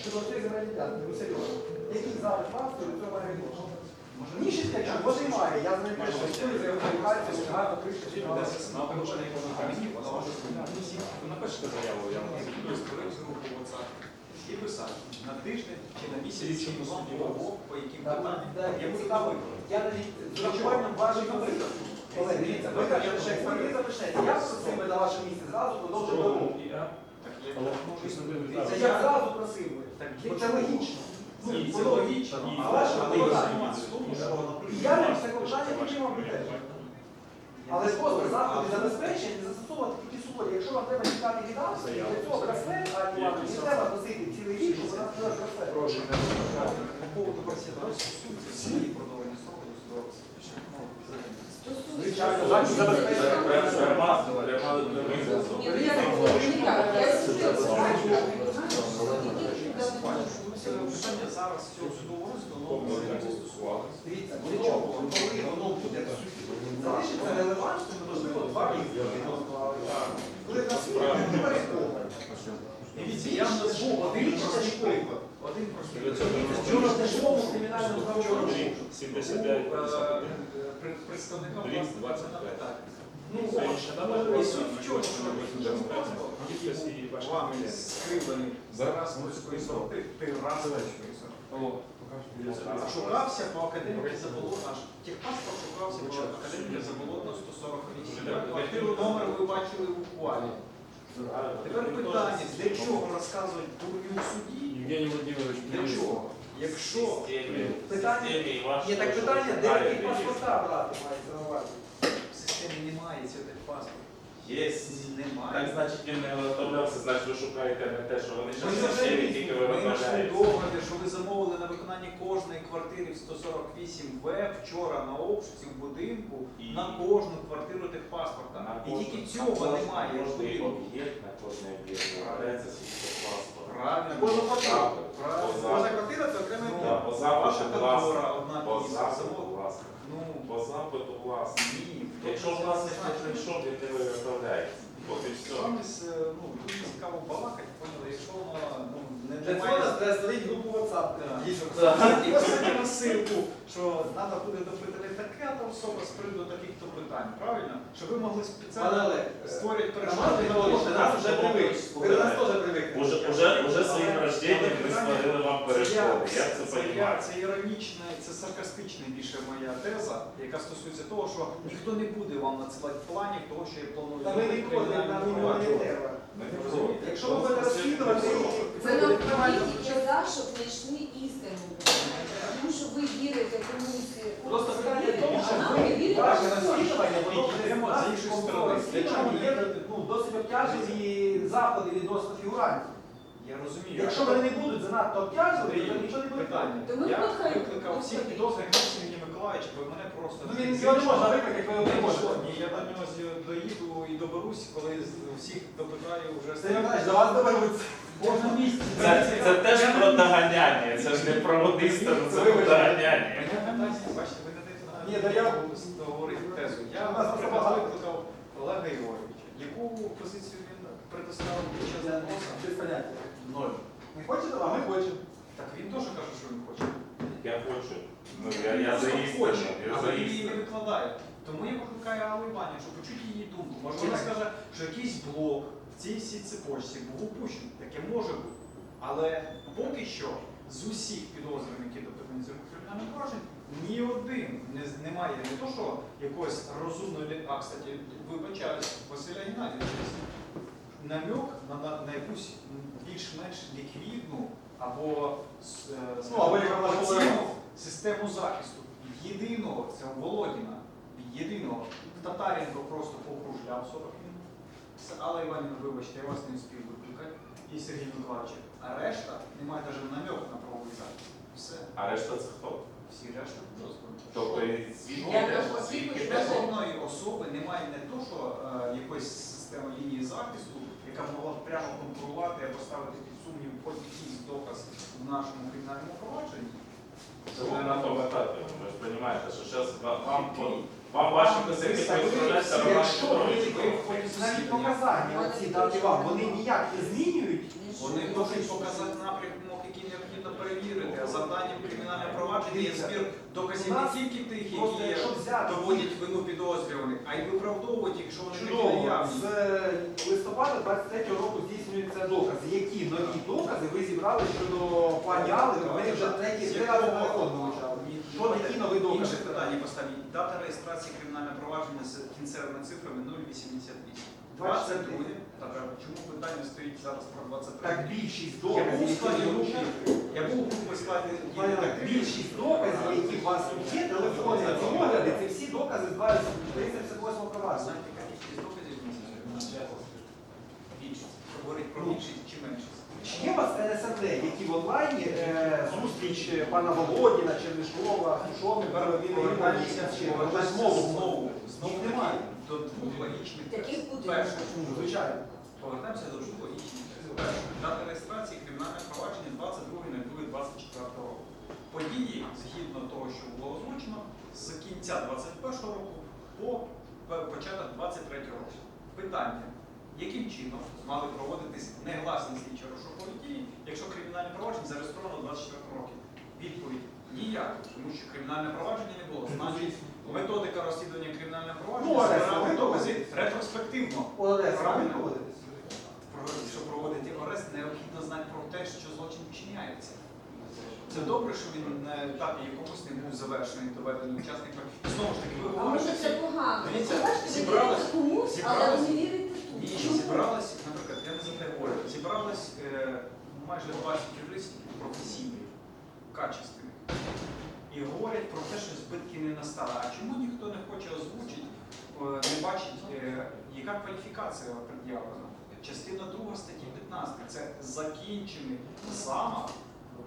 щодо ділянки, ну серйозно. Який зараз до цього має відношення? Ще скажуть, бо немає, я з ним пишу, що це пише, що Буде на порушення комунікації, вона може комісії. Напишете заяву, я вам створив групу WhatsApp і писати на тиждень чи на місяць чи вам було по яким питанням. Я буду давати. Я навіть з урахуванням ваших. Колеги, дивіться, ви кажете, що експертиза почнеться. Я просив би на ваше місце зразу продовжити Це я зразу просив. Би. Бо це логічно. Це логічно, я не це клопотання підтримав теж. Але просто заходи забезпечення не застосовувати такі суворі. Якщо вам треба чекати від авто, для цього браслет, а не треба носити цілий рік, щоб вона сказала браслет. Прошу, по поводу просідання всі продовження строку до судового розпочатку. Звичайно, захід забезпечення. Ні, ну я не так, я Питання зараз цього судового розгляду. Дивіться, для? Коли воно буде залишиться релевантним, можливо, два роки. Коли нас. Дивіться, я назву один простий приклад. Один простий приклад. Вчора в дешевому кримінальному правопорушенні. 79, Е, пред- представника Рік власне 25. Ну, І суть в чому, що вами скривлений зараз морської сороти, ти раз. Шукався по академії Заболотна, аж техпаспорт шукався по академії Заболотна 148. Квартиру номер ви бачили в ухвалі. Тепер питання, для чого розказувати дурню в суді? Євгеній Володимирович, Для чого? Якщо Питання, є так питання, де який паспорта брати мається на увазі. в системі немає цього техпаспорту, Є. немає. Так значить він не виготовлявся, значить ви шукаєте не те, що вони зараз ще тільки виготовляють. договір, що ви замовили на виконання кожної квартири в 148 В вчора на обшуці в будинку І- на кожну квартиру техпаспорта. І тільки цього немає. Кожний можливо. об'єкт на кожний об'єкт виробляється свій паспорт. Правильно. Кожну квартиру. Кожна квартира це окремий Ну, по запиту власне. одна По запиту завод. Ну, По запиту власне. ні. Якщо власник не прийшов, він не виготовляється. От і все. Замість, е, ну, дуже цікаво балакати, поняли, якщо воно ну, не нас треба створити групу WhatsApp. І посадити розсилку, що треба буде допитати таке там особа з приводу таких-то питань, правильно? Щоб ви могли спеціально створити Роман перешкоди. Нас вже привик. Ви нас теж привикли. Уже, уже, уже своїм рожденням ми створили вам перешкоди. Як це я, розумієте? це іронічна, це саркастична більше моя теза, яка стосується того, що ніхто не буде вам надсилати планів того, що я планую Та ви ніколи нам не треба. Якщо ви будете розслідувати, Це навпаки тільки за, щоб знайшли істину. Тому що ви вірите комусь. Просто питання в тому, що ви вірите. ваше розслідування, воно Ми буде йдемо з з іншої сторони. розслідуванням є ну, досить обтяжені заходи відносно фігурантів. Я розумію. Якщо вони не будуть занадто обтяжувати, то нічого не буде. питання. Я викликав всіх підозрюваних Сергія Миколаївича, бо мене просто... Ну, він його не можна викликати, ви його не можете. Ні, я до нього з- доїду і доберусь, коли з- всіх допитаю вже... Сергій Миколаївич, до вас доберуться. Кожна місці. Це, це теж про доганяння, це ж не про водистину, це про доганяння. Мене питання, бачите, ви даєте на Ні, да я- говорити тезу. Я, У нас наприклад, багато. викликав Олега Ігоровича. Яку позицію він предоставив під час допросу? без поняття. Ноль. Не хочете, а ми хочемо. Так він теж каже, що він хоче. Ну, я, я за істину, хоче, я за але він її не викладає. Тому я викликаю Аллу Іванівну, щоб почути її думку. Може вона скаже, що якийсь блок в цій всій цепочці був упущений. Таке може бути. Але поки що з усіх підозрюваних, які допитані цим кримінальним провадженням, ні один не, з- немає не то, що якогось розумної, лі- а, кстати, вибачаюсь, Василя Геннадійовича, намек на, на, на якусь більш-менш ліквідну або с- е, Ну, або яка вона оцінку систему захисту єдиного, це Володіна, єдиного. Татаренко просто покружляв 40 минут. Це Алла Іванівна, вибачте, я вас не встиг викликати. І Сергій Миколаївич. А решта немає навіть намеку на правовий захист. Все. А решта це хто? Всі решта. Тобто теж. Жодної особи немає не то, що е, якоїсь системи лінії захисту, яка могла б прямо контролювати або ставити під сумнів хоч якийсь доказ в нашому кримінальному провадженні. Це не на тому етапі. Ви ж розумієте, що зараз вам, вам ваші косяки представляються Роман Якщо ви показання оці дати вам, вони ніяк не змінюють. Вони можуть показати напрямок і фіксуванням кримінального провадження є збір доказів не тільки тих, Просто які якщо взяти доводять вину підозрюваних, а й виправдовують, якщо вони такі Чудово. наявні. З листопада 23 року здійснюються докази. Які нові докази ви зібрали щодо пані Алли? Ми вже третій три рази вивчали. Що такі нові докази? Інше питання поставіть. Дата реєстрації кримінального провадження з кінцевими цифрами 088. 22. Так, а чому питання стоїть зараз про 23? Так більшість Я доказів, був у які складі групи. Я був у складі Пані Олег, більшість доказів, які у вас тут є, телефони, огляди, це всі докази з 358 провадження. Знаєте, яка кількість доказів місяця? Більшість. Говорить про більшість чи меншість? Чи є у вас НСРД, які в онлайні е, зустріч е, пана Володіна, Чернишкова, Тепер Равіна повертаємося чи повертаємося знову знову, знову Їх немає. До двох логічних Таких буде. Ну, Звичайно. повертаємося до двох логічних тез. Перше, дата реєстрації кримінального провадження 22.02.24 року. Події, згідно того, що було озвучено, з кінця 21 року по початок 23 року. Питання. Яким чином мали проводитись негласні слідчі розшукові дії, якщо кримінальне провадження зареєстровано 24 роки? Відповідь ніяк, тому що кримінальне провадження не було. Значить, методика розслідування кримінального Ну, провадження Олег, докази ретроспективно. Правильно. Щоб проводити арест, необхідно знати про те, що злочин вчиняється. Це добре, що він на етапі якомусь не був завершений, доведений учасником. Знову ж таки, ви А говорите, може це погано? Дивіться, комусь, але ви не вірите Ні, тут. Зібралась, наприклад, я не за те говорю, зібралась е, майже 20 юристів професійних, качественних. І говорять про те, що збитки не настали. А чому ніхто не хоче озвучити, е, не бачить, е, яка кваліфікація пред'явлена? Частина 2 статті 15 це закінчений замах.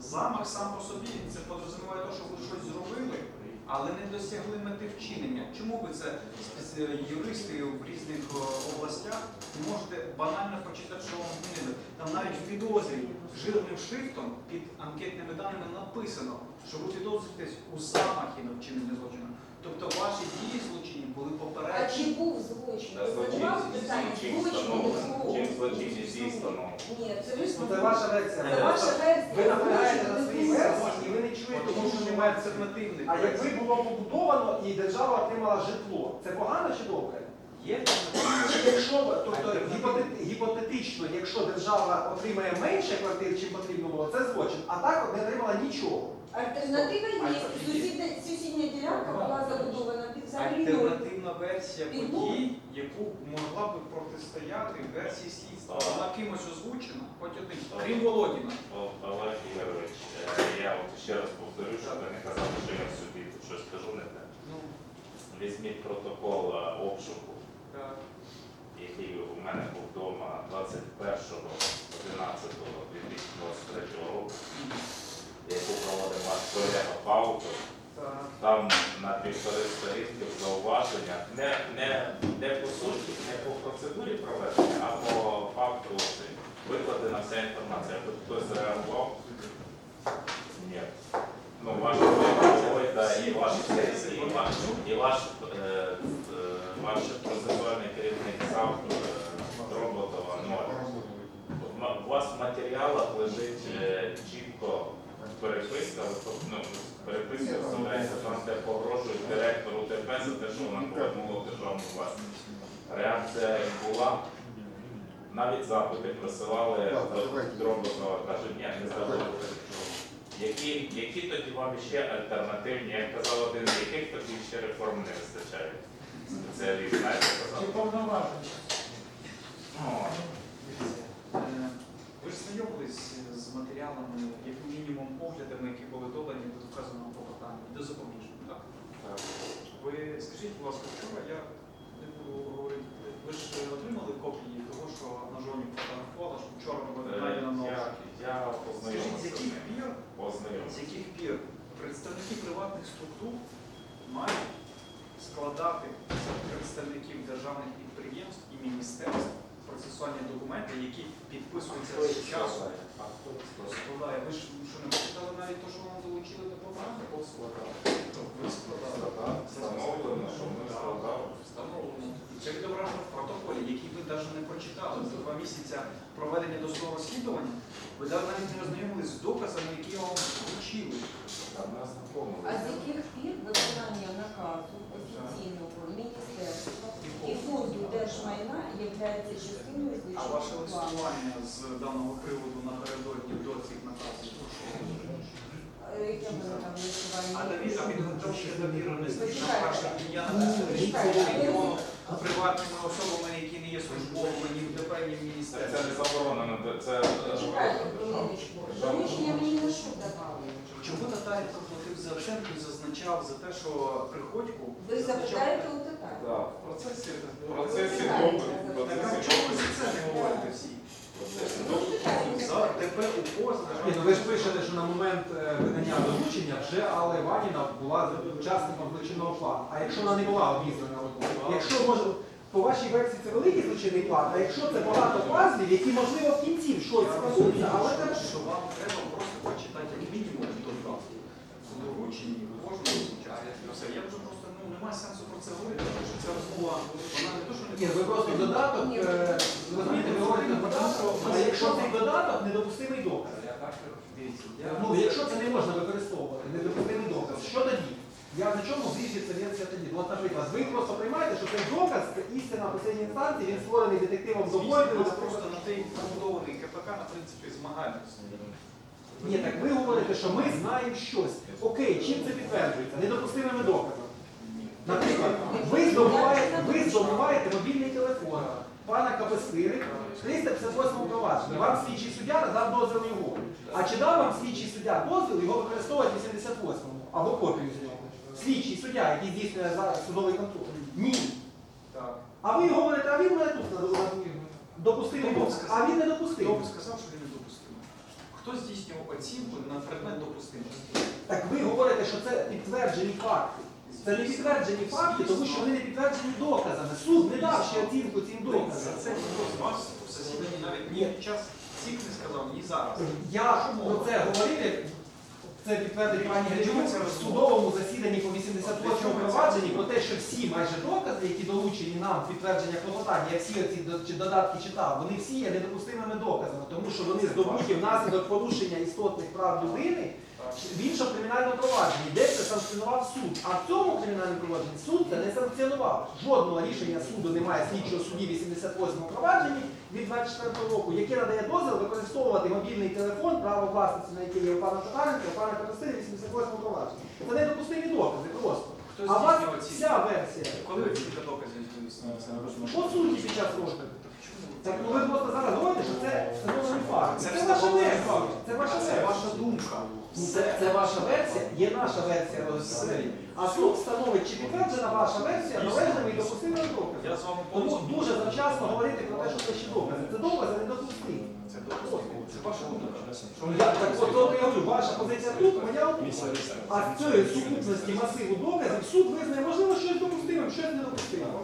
Замах сам по собі це подразуміває те, що ви щось зробили, але не досягли мети вчинення. Чому ви це юристи в різних е, областях можете банально почитати, що вам вчинили? Там навіть в підозрі жирним шрифтом під анкетними даними написано, що ви підозрюєтесь у замахі на вчинення злочину. Тобто ваші дії злочинні були А попереджені. чи був злочин? Чим злочинність її? Ні, це ви Ну, Це ваша версія. Це ваша версія. Ви наполягаєте на своїй версії, і ви не чуєте, Тому що немає альтернативних. А якби було побудовано і держава отримала житло, це погано чи добре? Є Якщо тобто гіпотет- гіпотетично, якщо держава отримає менше квартир, чим потрібно було, це злочин. А так не отримала нічого. Альтернатива є. Сусідня, сусідня ділянка була забудована під взагалі ноль. Альтернативна версія подій, яку могла би протистояти версії слідства. Вона кимось озвучена, хоч один, крім Володіна. Олег Ігорович, е, я от ще раз повторю, щоб ви не казали, що я собі тут щось кажу не те. Ну, Візьміть протокол е, обшуку. Який у мене був вдома 21.11.2023 року, яку проводив ваш колега Павло. Там на півтори сторінки в зауваженнях не, не, не по суті, не по процедурі проведення, а по факту викладена вся інформація. Хтось реагував? Ні. Ну, ваш Войда і ваш і ваш, і ваш, е, ваш процесуальний керівник сам е, Роботова ноль. У вас в матеріалах лежить е, чітко переписка, ну, переписка вставляється там, де погрожують директору ТП за те, що вона повернула в державну власність. Реакція була. Навіть запити присилали до Роботова, кажуть, ні, не здавали. Які, які тоді вам ще альтернативні, як казав один, з яких тоді ще реформ не вистачає? Спеціаліст, знаєте, казав? Ну, Е, Ви ж знайомились з матеріалами, як мінімум оглядами, які були додані до вказаного клопотання, до запобіжного, так? так. Ви скажіть, будь ласка, вчора я не буду говорити, ви ж отримали копії того, що Ножонік фотографувала, що вчора було Е, на Я, обшук? я Скажіть, з яких пір, з яких пір представники приватних структур мають складати представників державних підприємств і міністерств процесуальні документи, які підписуються з часу. Хто Складає. Ви ж що не почитали навіть те, що вам долучили до програми? складав? Ви складали. Встановлено, що ми складали. Встановлено. Це відображено в протоколі, який ви навіть не прочитали. За два місяці проведення досудового розслідування ви навіть не ознайомились з доказами, які вам вручили. А з яких пір виконання наказу офіційного міністерства і фонду держмайна є частиною А ваше листування з даного приводу напередодні до цих наказів? Е? А довіра, а підготовча довіреність, там Почекайте. перше я Почекайте. регіону приватними особами, які не є службовими ні в ДП, ні в Це, міністерстві. це не заборонено, це Чекайте хвилиночку. Мені на що давали? Чому Татарів проплатив за оценку і зазначав за те, що приходьку Ви запитаєте у деталі. Да, в процесі, процесі Так, допиту, так, Так а чому ви за це не говорите всі? допиту. За ДП УПО, Ні, ну ви ж пишете, що на момент е, видання доручення вже Алла Іванівна була учасником злочинного плану. А якщо вона не була обізнана, якщо може по вашій версії це великий злочинний план, а якщо це багато пазлів, які можливо в кінці щось складуться, але це ж що вам треба просто почитати як мінімум додатки. Доручені кожного учасника. Все, я вже просто ну немає сенсу про це говорити, тому що ця розмова, вона не то, що не ні, ви просто додаток, е, розумієте, ви говорите додаток, а якщо цей додаток недопустимий доказ. Дивіться, Ну, якщо це не можна використовувати, недопустимий доказ, що тоді? Я на чому зрішиться версія тоді? Ну, от, наприклад, ви просто приймаєте, що цей доказ, це істина последньої інстанції, він створений детективом Добойдою. у просто на той побудований КПК, на принципі, змагальності. Ні, так ви говорите, що ми знаємо щось. Окей, чим це підтверджується? Недопустимими доказами. Наприклад, ви здобуваєте, ви здобуваєте мобільний телефон пана Капестири 358 провадженні. Вам слідчий суддя надав дозвіл його. А чи дав вам слідчий суддя дозвіл його використовувати в 88-му або копію з нього? Слідчий суддя, який здійснює зараз судовий контроль? Ні. Так. А ви говорите, а він мене тут допустимий Хто. А він не Хто допустимий. б сказав, що він не допустимий? Хто здійснював оцінку на предмет допустимості? Так ви говорите, що це підтверджені факти. Це не підтверджені факти, тому що вони не підтверджені доказами. Суд не дав ще оцінку цим За доказам. це ніхто з вас у засіданні навіть ні під час цих не сказав, ні зараз. Я про це говорив, як це підтвердить пані Гречук в судовому засіданні по 88-му провадженні про те, що всі майже докази, які долучені нам підтвердження клопотання, я всі ці додатки читав, вони всі є недопустимими доказами, тому що вони здобуті внаслідок порушення істотних прав людини в іншому кримінальному провадженні, де це санкціонував суд. А в цьому кримінальному провадженні суд це не санкціонував. Жодного рішення суду немає слідчого судді 88-му провадженні від 24 року, який надає дозвіл використовувати мобільний телефон, право власності, на який є у пана Татаренка, у пана Капустини 88 провадження. Це недопустимі докази просто. Хто А у вас оцінку? вся версія. Коли ви доказів докази? По суті під час розгляду. Так ну ви просто зараз Це ваша Це версія. ваша думка. Ну, Це, це ваша версія, є наша версія розслідування. А суд встановить, чи підтверджена ваша версія належними і допустимими доказами. Я з вами Тому повністю дуже завчасно говорити про те, що це ще докази. Це докази недопустимі. Ваша. Позиція тут, моя тут. А з цієї сукупності масиву доказів суд визнає, можливо, щось допустимим, щось є його.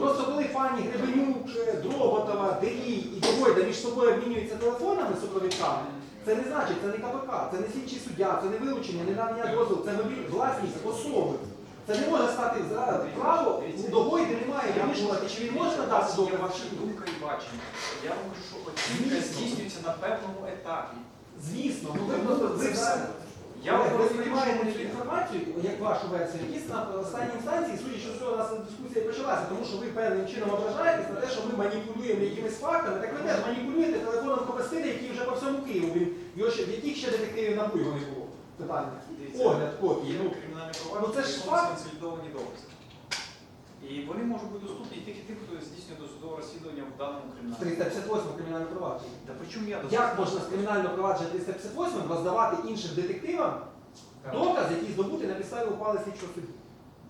Просто коли пані Гребенюк, е, Дроботова, Делій і Довойда між собою обмінюються телефонами супровідками, це не значить, це не КПК, це не слідчий суддя, це не вилучення, не надання дозволу, це власність особи. Це не може стати зараз право, у Довойди немає вирішувати, чи він може надати є ваша думка і бачення. Я вам кажу, що оцінка здійснюється на певному етапі. Звісно, ну ви просто ви Це все. Я ви сприймаєте інформацію, як вашу версію, якісь на останній інстанції, судячи з цього, у нас дискусія почалася, тому що ви певним чином ображаєтесь на те, що ми маніпулюємо якимись фактами. Так ви теж маніпулюєте телефоном Копестини, який вже по всьому Києву. Він його ще яких ще детективів набу його не було? Питання. Огляд копії. Ну, кримінальне ну, провадження, це ж факт. консолідовані докази. І вони можуть бути доступні тільки тим, хто здійснює досудове розслідування в даному кримінальному. 358 кримінальне провадження. Та при чому я Як можна з кримінального провадження 358 роздавати іншим детективам доказ, який здобути на підставі ухвали слідчого судді?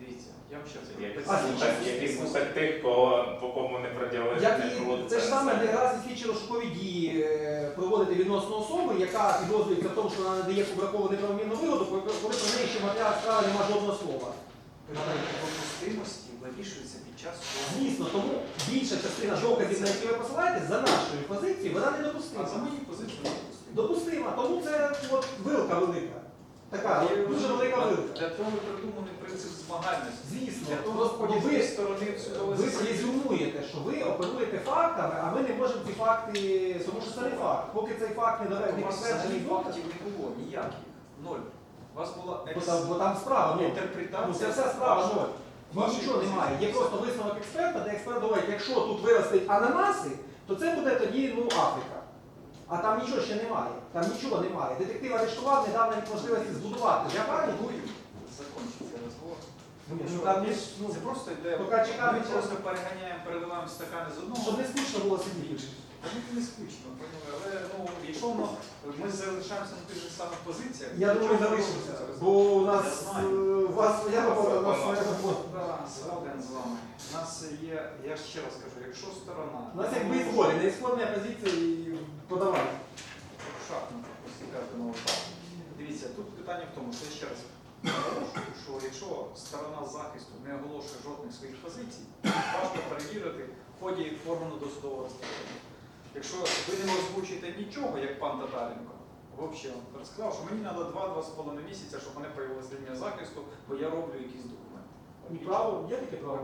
Дивіться, я вам ще якийсь слухать тих, кого, по кому не приділили. Як не і це ж саме не разі слідчі розшукові дії е, проводити відносно особи, яка підозрюється в тому, що вона надає Кубракову неправомірну вигоду, коли коли про неї ще в матеріалах справи немає жодного слова. питання допустимості вирішується під час суду. Звісно, тому більша частина доказів, на які ви посилаєтесь, за нашою позицією, вона не А за допустима. моєю позицією не допустимо. Допустима, тому це от вилка велика. Така, дуже велика вилка. Для того придуманий принцип змагальності. Звісно, Для того просто входять ви, сторони ви презюмуєте, що ви оперуєте фактами, а ми не можемо ці факти, тому що це не факт. Поки цей факт не доведений підтверджений фактів не було, ніяких. Ноль. У вас була Бо екс... там, бо там справа, ну, інтерпретація. ну це вся справа, ну, ні, вашої нічого немає. Є просто висновок експерта, де експерт говорить, якщо тут виростуть ананаси, то це буде тоді ну, Африка. А там нічого ще немає. Там нічого немає. Детектив арештував, не дав навіть можливості збудувати. Я правильно говорю? Ну, ну, там ж, ну, Це просто йде. поки чекаємо, Ми просто переганяємо, переливаємо стакани з одного. Щоб не скучно було сидіти. Та мені не скучно, поняли? але ну, якщо воно, ми залишаємося на тих же самих позиціях, Я то думаю, чого залишимося. це? Бо у нас Я е, у вас своя робота, у нас своя робота. Да, згоден з вами. У нас є, я ще раз кажу, якщо сторона... У нас якби і згоди, не ісходна позиція і подавай. Шахматах, ось кажете нову шахмату. Дивіться, тут питання в тому, що я ще раз що якщо сторона захисту не оголошує жодних своїх позицій, важко перевірити в ході органу досудового розслідування. Якщо ви не озвучуєте нічого, як пан Татаренко, взагалі розказав, що мені треба 2-2,5 місяця, щоб мене появилася лінія захисту, бо я роблю якісь документи. І право, є таке право?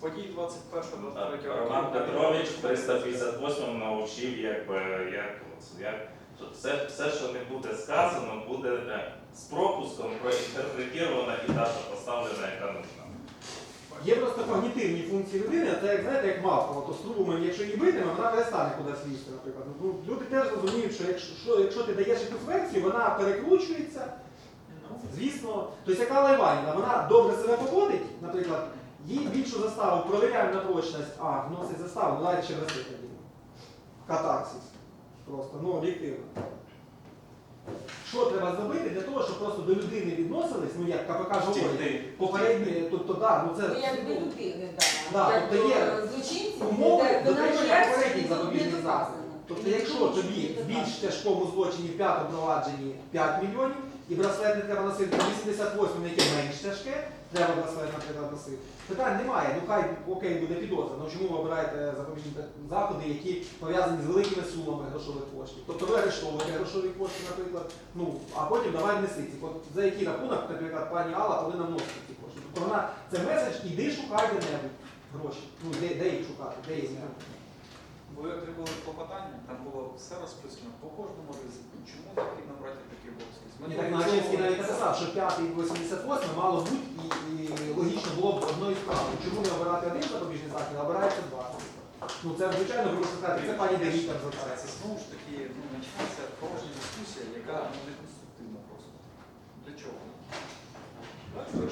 Події 21-23 Роман Петрович в 358 навчив, якби як, як що все, все, що не буде сказано, буде з пропуском проінтерпретовано і дата поставлена, яка нужна. Є просто когнітивні функції людини, це як знаєте, як мавка, ото струмом, якщо її битиме, вона перестане кудись лізти, наприклад. Ну, люди теж розуміють, що якщо, що, якщо ти даєш якусь версію, вона перекручується, звісно. Тобто яка Лайваніна, вона добре себе поводить, наприклад, їй більшу заставу провіряємо на прочність, а, вносить заставу, давайте ще тоді. Катарсис. Просто, ну, об'єктивно. Що треба зробити для того, щоб просто до людини відносились, ну як КПК говорить, попередні, тобто, да, ну це. Ну, як до людини, Да, так. Тобто є злочинців, умови вона дотримання попередніх як запобіжних не доказано. Тобто, якщо тобі в більш тяжкому злочині в п'ятому провадженні 5 мільйонів, і браслет не треба носити, в 88 яке менш тяжке, треба браслет, наприклад, носити. Питань немає, ну хай окей буде підозра. Ну чому ви обираєте запобіжні заходи, які пов'язані з великими сумами грошових коштів? Тобто ви арештовуєте грошові кошти, наприклад, ну а потім давай неси ці. За який рахунок, наприклад, пані Алла повинна вносити ці кошти. Тобто вона це меседж, іди шукай де-небудь гроші. Ну де, де їх шукати, де їх знайти? Ви отримали клопотання, там було все розписано по кожному ризику. Чому необхідно брати такі? З Ні, так Начинський навіть написав, що 5 і 88 мало бути і, і логічно було б одною справою. Чому не обирати один запобіжний захід, а обирається два? Ну це звичайно ви можете сказати, це пані Девіта Це звертається. знову ж таки ну, починається порожня дискусія, яка ну, не конструктивна просто. Для чого?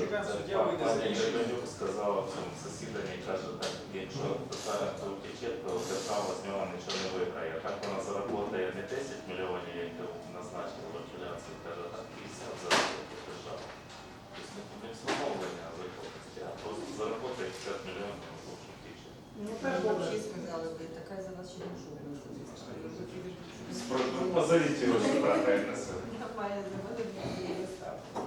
Чекаємо, Це суддя вийде за Пані рішення. Гребенюк сказала в цьому засіданні, каже, так, якщо втече, то держава з нього нічого не виграє. Так вона заработає не 10 мільйонів, як назначили в апеляції, каже, так 50 заработає держава. Тобто не- не встановлення законності, а просто заработає 50 мільйонів, тому що втече. Ну теж. Вообще сказали бы, такая за вас ще не шубна. Позовіть його сюди, хай несе. Нормально, заводи мені доставку.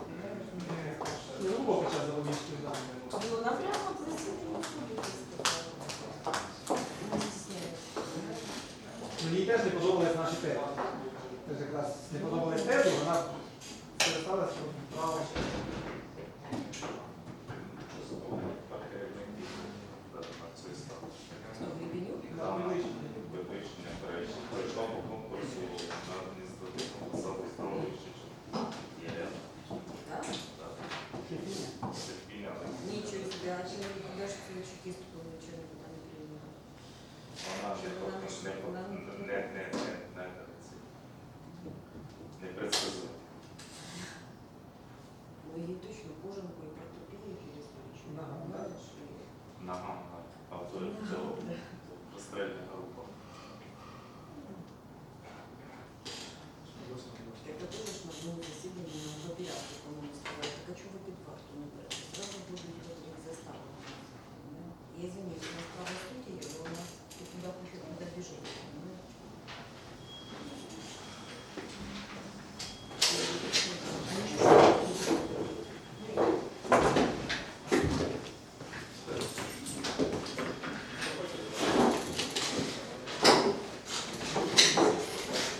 Не було хоча б запобіжних заходів. Ну, напрямо в засіданні суду ти сказала. Не стісняйся. Ну, Їй теж не подобались наші тези. Теж якраз не подобалась тези, вона перестала право. то в цілому пристельні.